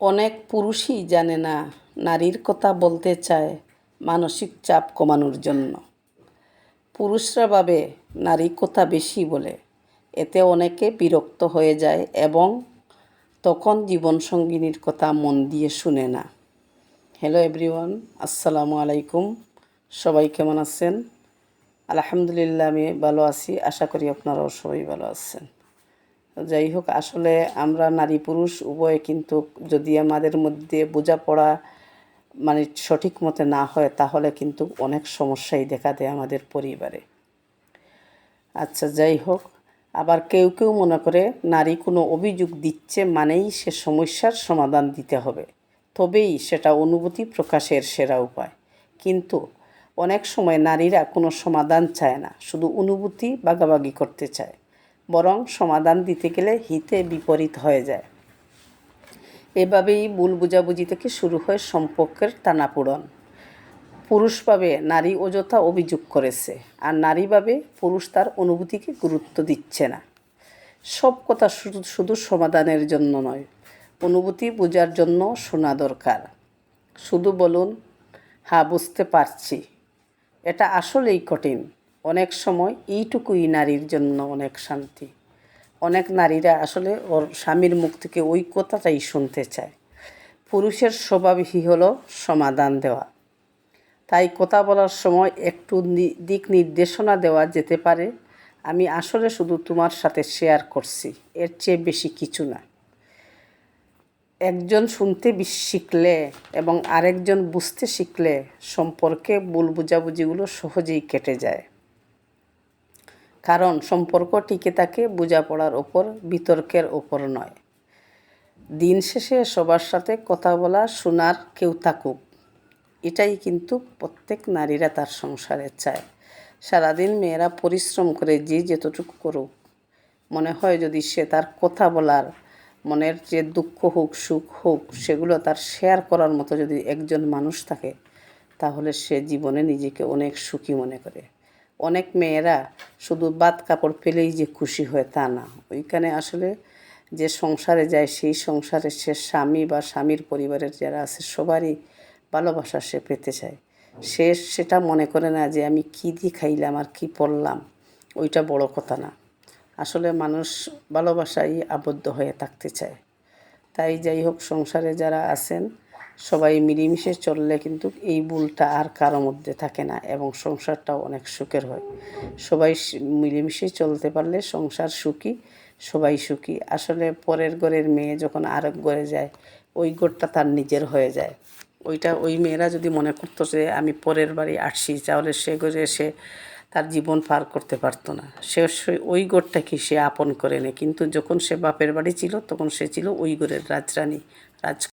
অনেক পুরুষই জানে না নারীর কথা বলতে চায় মানসিক চাপ কমানোর জন্য। পুরুষরা ভাবে নারী কথা বেশি বলে, এতে অনেকে বিরক্ত হয়ে যায় এবং তখন জীবনসঙ্গিনীর কথা মন দিয়ে শুনে না। হ্যালো এভরিওয়ান আসসালামু আলাইকুম। সবাই কেমন আছেন? আলহামদুলিল্লাহ, আমি ভালো আছি। আশা করি আপনারাও সবাই ভালো আছেন। যাই হোক, আসলে আমরা নারী পুরুষ, উভয়ে কিন্তু যদি আমাদের মধ্যে বোঝাপড়া মানে সঠিক মতে না হয়, তাহলে কিন্তু অনেক সমস্যাই দেখা দেয় আমাদের পরিবারে। আচ্ছা যাই হোক, আবার কেউ কেউ মনে করে নারী কোনো অভিযোগ দিচ্ছে মানেই সে সমস্যার সমাধান দিতে হবে। তবেই সেটা অনুভূতি প্রকাশের সেরা উপায়। কিন্তু অনেক সময় নারীরা কোনো সমাধান চায় না, শুধু অনুভূতি বাগাবাগি করতে চায়। বরং সমাধান দিতে গেলে হিতে বিপরীত হয়ে যায়। এভাবেই ভুল বুঝাবুঝি থেকে শুরু হয় সম্পর্কের টানাপোড়ন। পুরুষভাবে নারী অযথা অভিযোগ করেছে, আর নারীভাবে পুরুষ তার অনুভূতিকে গুরুত্ব দিচ্ছে না। সব কথা শুধু শুধু সমাধানের জন্য নয়, অনুভূতি বোঝার জন্য শোনা দরকার। শুধু বলুন হ্যাঁ বুঝতে পারছি। এটা আসলেই কঠিন। অনেক সময় এইটুকুই নারীর জন্য অনেক শান্তি। অনেক নারীরা আসলে ওর স্বামীর মুখ থেকে ওই কথাটাই শুনতে চায়। পুরুষের স্বভাবই হলো সমাধান দেওয়া। তাই কথা বলার সময় একটু দিক নির্দেশনা দেওয়া যেতে পারে। আমি আসলে শুধু তোমার সাথে শেয়ার করছি, এর চেয়ে বেশি কিছু না। একজন শুনতে শিখলে এবং আরেকজন বুঝতে শিখলে সম্পর্কে ভুল বুঝাবুঝিগুলো সহজেই কেটে যায়। কারণ সম্পর্ক টিকে থাকে বোঝাপড়ার ওপর, বিতর্কের ওপর নয়। দিন শেষে সবার সাথে কথা বলা, শোনার কেউ থাকুক, এটাই কিন্তু প্রত্যেক নারীরা তার সংসারে চায়। সারাদিন মেয়েরা পরিশ্রম করে যে যতটুকু করুক। মনে হয় যদি সে তার কথা বলার, মনের যে দুঃখ হোক, সুখ হোক, সেগুলো তার শেয়ার করার মতো যদি একজন মানুষ থাকে, তাহলে সে জীবনে নিজেকে অনেক সুখী মনে করে। অনেক মেয়েরা শুধু বাদ কাপড় পেলেই যে খুশি হয় তা না। ওইখানে আসলে যে সংসারে যায়, সেই সংসারে সে স্বামী বা স্বামীর পরিবারের যারা আছে, সবারই ভালোবাসা সে পেতে চায়। সে সেটা মনে করে না যে আমি কী দিয়ে খাইলাম আর কী পড়লাম ওইটা বড় কথা না। আসলে মানুষ ভালোবাসায় আবদ্ধ হয়ে থাকতে চায়। তাই যাই হোক, সংসারে যারা আছেন সবাই মিলেমিশে চললে কিন্তু এই ভুলটা আর কারও মধ্যে থাকে না এবং সংসারটাও অনেক সুখের হয়। সবাই স- মিলেমিশে চলতে পারলে সংসার সুখী, সবাই সুখী। আসলে পরের ঘরের মেয়ে যখন আরেক ঘরে যায়, ওই ঘরটা তার নিজের হয়ে যায়। ওইটা ওই মেয়েরা যদি মনে করতো যে আমি পরের বাড়ি আসছি, তাহলে সে ঘরে এসে তার জীবন পার করতে পারতো না। সে সে- ওই ঘরটাকে সে আপন করে নেয়। কিন্তু যখন সে বাপের বাড়ি ছিল, তখন সে ছিল ওই ঘরের রাজরানী, রাজ